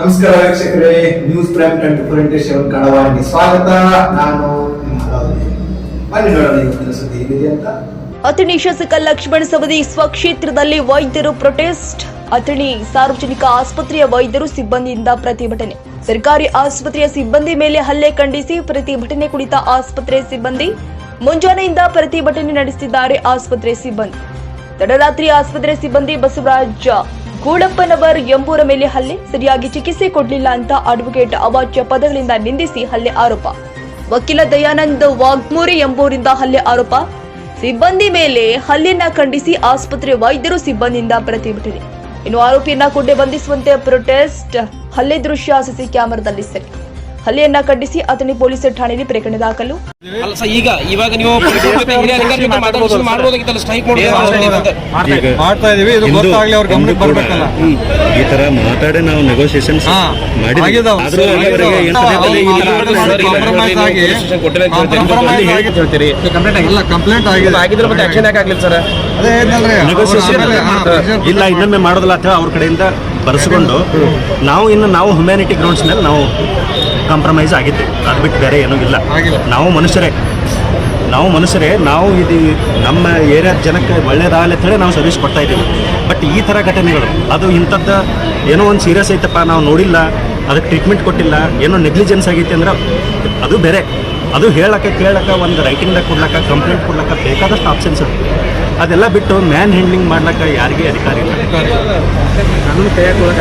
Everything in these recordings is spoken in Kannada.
ನಮಸ್ಕಾರ ವೀಕ್ಷಕರೇ news prime twenty four into seven ಕನ್ನಡವಾಹಿನಿ ಸ್ವಾಗತ ನಾನು. ಬನ್ನಿ ನೋಡೋಣ ಇವತ್ತಿನ ಸುದ್ದಿ ಏನಿದೆ ಅಂತ. ಅಥಣಿ ಶಾಸಕ ಲಕ್ಷ್ಮಣ ಸವದಿ ಸ್ವಕ್ಷೇತ್ರದಲ್ಲಿ ವೈದ್ಯರು ಪ್ರೊಟೆಸ್ಟ್ ಅಥಣಿ ಸಾರ್ವಜನಿಕ ಆಸ್ಪತ್ರೆಯ ವೈದ್ಯರು ಸಿಬ್ಬಂದಿಯಿಂದ ಪ್ರತಿಭಟನೆ. ಸರ್ಕಾರಿ ಆಸ್ಪತ್ರೆಯ ಸಿಬ್ಬಂದಿ ಮೇಲೆ ಹಲ್ಲೆ ಖಂಡಿಸಿ ಪ್ರತಿಭಟನೆ ಕುಳಿತ ಆಸ್ಪತ್ರೆ ಸಿಬ್ಬಂದಿ. ಮುಂಜಾನೆಯಿಂದ ಪ್ರತಿಭಟನೆ ನಡೆಸಿದ್ದಾರೆ ಆಸ್ಪತ್ರೆ ಸಿಬ್ಬಂದಿ. ತಡರಾತ್ರಿ ಆಸ್ಪತ್ರೆ ಸಿಬ್ಬಂದಿ ಬಸವರಾಜ ಗೂಡಪ್ಪನವರ್ ಎಂಬೂರ ಮೇಲೆ ಹಲ್ಲೆ. ಸರಿಯಾಗಿ ಚಿಕಿತ್ಸೆ ಕೊಡಲಿಲ್ಲ ಅಂತ ಅಡ್ವೊಕೇಟ್ ಅವಾಚ್ಯ ಪದಗಳಿಂದ ನಿಂದಿಸಿ ಹಲ್ಲೆ ಆರೋಪ. ವಕೀಲ ದಯಾನಂದ್ ವಾಗ್ಮೂರಿ ಎಂಬುವರಿಂದ ಹಲ್ಲೆ ಆರೋಪ. ಸಿಬ್ಬಂದಿ ಮೇಲೆ ಹಲ್ಲೆಯನ್ನ ಖಂಡಿಸಿ ಆಸ್ಪತ್ರೆ ವೈದ್ಯರು ಸಿಬ್ಬಂದಿಯಿಂದ ಪ್ರತಿಭಟನೆ. ಇನ್ನು ಆರೋಪಿಯನ್ನ ಕೊಂಡೆ ಬಂಧಿಸುವಂತೆ ಪ್ರೊಟೆಸ್ಟ್. ಹಲ್ಲೆ ದೃಶ್ಯ ಸಿಸಿ ಕ್ಯಾಮೆರಾದಲ್ಲಿ ಸೆರೆ. ಹಲ್ಲೆಯನ್ನ ಖಂಡಿಸಿ ಅಥಣಿ ಪೊಲೀಸ್ ಠಾಣೆಯಲ್ಲಿ ಪ್ರಕರಣ ದಾಖಲು. ಈಗ ಇವಾಗ ನೀವು ಮಾಡ್ತಾ ಇದೀವಿ ಇದು ಎಂದು- ಗೊತ್ತಾಗ್ಲಿ ಅವ್ರ ಗಮನಕ್ಕೆ ಬರ್ಬೇಕಲ್ಲ. ಈ ತರ ಮಾತಾಡಿ ನಾವು ನೆಗೋಸಿಯೇಷನ್ ಕಂಪ್ಲೇಂಟ್ ಆಗಿದೆ ಇಲ್ಲ ಇನ್ನೊಮ್ಮೆ ಮಾಡೋದಿಲ್ಲ ಅಥವಾ ಅವ್ರ ಕಡೆಯಿಂದ ಬರೆಸ್ಕೊಂಡು ನಾವು ಇನ್ನು ನಾವು ಹ್ಯುಮ್ಯಾನಿಟಿ ಗ್ರೌಂಡ್ಸ್ ಮೇಲೆ ನಾವು ಕಾಂಪ್ರಮೈಸ್ ಆಗಿತ್ತು ಅದು ಬಿಟ್ಟು ಬೇರೆ ಏನೂ ಇಲ್ಲ. ನಾವು ಮನುಷ್ಯರೇ. ನಾವು ಮನುಷ್ಯರೇ ನಾವು ಇದು ನಮ್ಮ ಏರಿಯಾದ ಜನಕ್ಕೆ ಒಳ್ಳೇದಾಗಲಿ ಅಂತ ಹೇಳಿ ನಾವು ಸರ್ವಿಸ್ ಕೊಡ್ತಾ ಇದ್ದೀವಿ. ಬಟ್ ಈ ಥರ ಘಟನೆಗಳು ಅದು ಇಂಥದ್ದು ಏನೋ ಒಂದು ಸೀರಿಯಸ್ ಐತಪ್ಪ ನಾವು ನೋಡಿಲ್ಲ ಅದಕ್ಕೆ ಟ್ರೀಟ್ಮೆಂಟ್ ಕೊಟ್ಟಿಲ್ಲ ಏನೋ ನೆಗ್ಲಿಜೆನ್ಸ್ ಆಗೈತೆ ಅಂದ್ರೆ ಅದು ಬೇರೆ. ಅದು ಹೇಳಕ್ಕೆ ಕೇಳಕ್ಕೆ ಒಂದು ರೈಟಿಂಗ್ದಾಗ ಕೊಡ್ಲಕ್ಕ ಕಂಪ್ಲೇಂಟ್ ಕೊಡ್ಲಕ್ಕ ಬೇಕಾದಷ್ಟು ಆಪ್ಷನ್ಸ್ ಅದೆಲ್ಲ ಬಿಟ್ಟು ಮ್ಯಾನ್ ಹ್ಯಾಂಡ್ಲಿಂಗ್ ಮಾಡ್ಲಕ್ಕ ಯಾರಿಗೆ ಅಧಿಕಾರ ಇಲ್ಲ. ಕಾನೂನು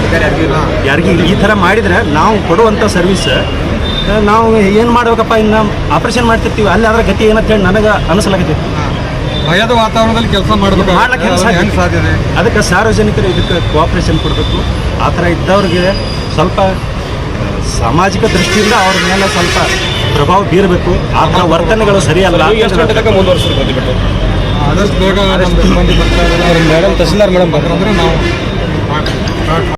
ಅಧಿಕಾರ ಯಾರಿಗೂ ಯಾರಿಗೆ ಈ ಥರ ಮಾಡಿದ್ರೆ ನಾವು ಕೊಡುವಂಥ ಸರ್ವಿಸ್ ನಾವು ಏನು ಮಾಡಬೇಕಪ್ಪ ಇನ್ನು ಆಪರೇಷನ್ ಮಾಡ್ತಿರ್ತೀವಿ. ಅಲ್ಲಿ ಅದರ ಗತಿ ಏನಂತ ಹೇಳಿ ನನಗೆ ಅನಿಸಲಾಗುತ್ತೆ ಭಯದ ವಾತಾವರಣದಲ್ಲಿ ಕೆಲಸ ಮಾಡಬೇಕು ಸಾಧ್ಯತೆ ಅದಕ್ಕೆ ಸಾರ್ವಜನಿಕರು ಇದಕ್ಕೆ ಕೋಆಪ್ರೇಷನ್ ಕೊಡಬೇಕು. ಆ ಥರ ಇದ್ದವ್ರಿಗೆ ಸ್ವಲ್ಪ ಸಾಮಾಜಿಕ ದೃಷ್ಟಿಯಿಂದ ಅವ್ರ ಮೇಲೆ ಸ್ವಲ್ಪ ಪ್ರಭಾವ ಬೀರಬೇಕು. ಆ ಥರ ವರ್ತನೆಗಳು ಸರಿಯಲ್ಲ ಆದಷ್ಟು ಬೇಗ ಮೇಡಮ್ ತಹಸೀಲ್ದಾರ್ ಮೇಡಮ್ ಅಂದ್ರೆ ನಾವು Так, так.